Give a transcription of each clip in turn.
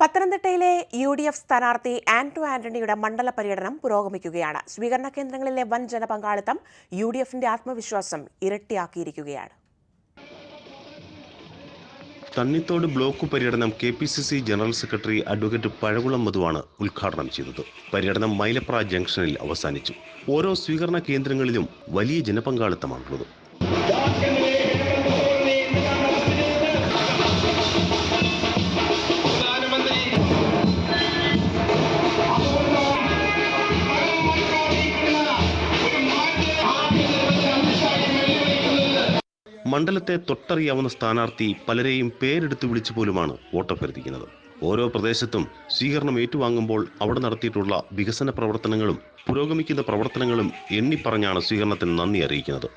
പത്തനംതിട്ടയിലെ U D F സ്ഥാനാർത്ഥി ആന്റോ ആന്റണിയുടെ മണ്ഡല പര്യടനം പുരോഗമിക്കുകയാണ്. സ്വീകരണ കേന്ദ്രങ്ങളിലെ വൻ ജനപങ്കാളിത്തം യു ഡി എഫിന്റെ ആത്മവിശ്വാസം ഇരട്ടിയാക്കിയിരിക്കുകയാണ്. തണ്ണിത്തോട് ബ്ലോക്ക് പര്യടനം K P C C general secretary advocate Pazhakulam മധുവാണ് ഉദ്ഘാടനം ചെയ്തത്. പര്യടനം മൈലപ്ര ജംഗ്ഷനിൽ അവസാനിച്ചു. ഓരോ സ്വീകരണ കേന്ദ്രങ്ങളിലും വലിയ ജനപങ്കാളിത്തമാണുള്ളത്. മണ്ഡലത്തെ തൊട്ടറിയാവുന്ന സ്ഥാനാർത്ഥി പലരെയും പേരെടുത്ത് വിളിച്ചു പോലുമാണ് വോട്ടഭ്യർത്ഥിക്കുന്നത്. ഓരോ പ്രദേശത്തും സ്വീകരണം ഏറ്റുവാങ്ങുമ്പോൾ അവിടെ നടത്തിയിട്ടുള്ള വികസന പ്രവർത്തനങ്ങളും പുരോഗമിക്കുന്ന പ്രവർത്തനങ്ങളും എണ്ണിപ്പറഞ്ഞാണ് സ്വീകരണത്തിന് നന്ദി അറിയിക്കുന്നത്.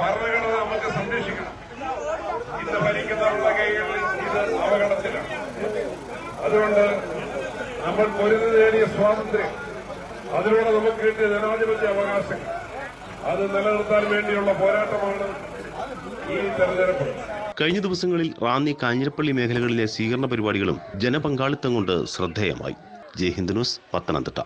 ഭരണഘടന നമുക്ക് സംരക്ഷിക്കണം. ഇന്ന് ഭരിക്കുന്ന അതുകൊണ്ട് നമ്മൾ പൊരുതി നേടിയ സ്വാതന്ത്ര്യം. അതിലൂടെ നമുക്ക് കിട്ടിയ ജനാധിപത്യ അവകാശങ്ങൾ അത് നിലനിർത്താൻ വേണ്ടിയുള്ള പോരാട്ടമാണ് ഈ തെരഞ്ഞെടുപ്പ്. കഴിഞ്ഞ ദിവസങ്ങളിൽ റാന്നി കാഞ്ഞിരപ്പള്ളി മേഖലകളിലെ സ്വീകരണ പരിപാടികളും ജനപങ്കാളിത്തം കൊണ്ട് ശ്രദ്ധേയമായി. ജയ് ഹിന്ദ് ന്യൂസ് പത്തനംതിട്ട.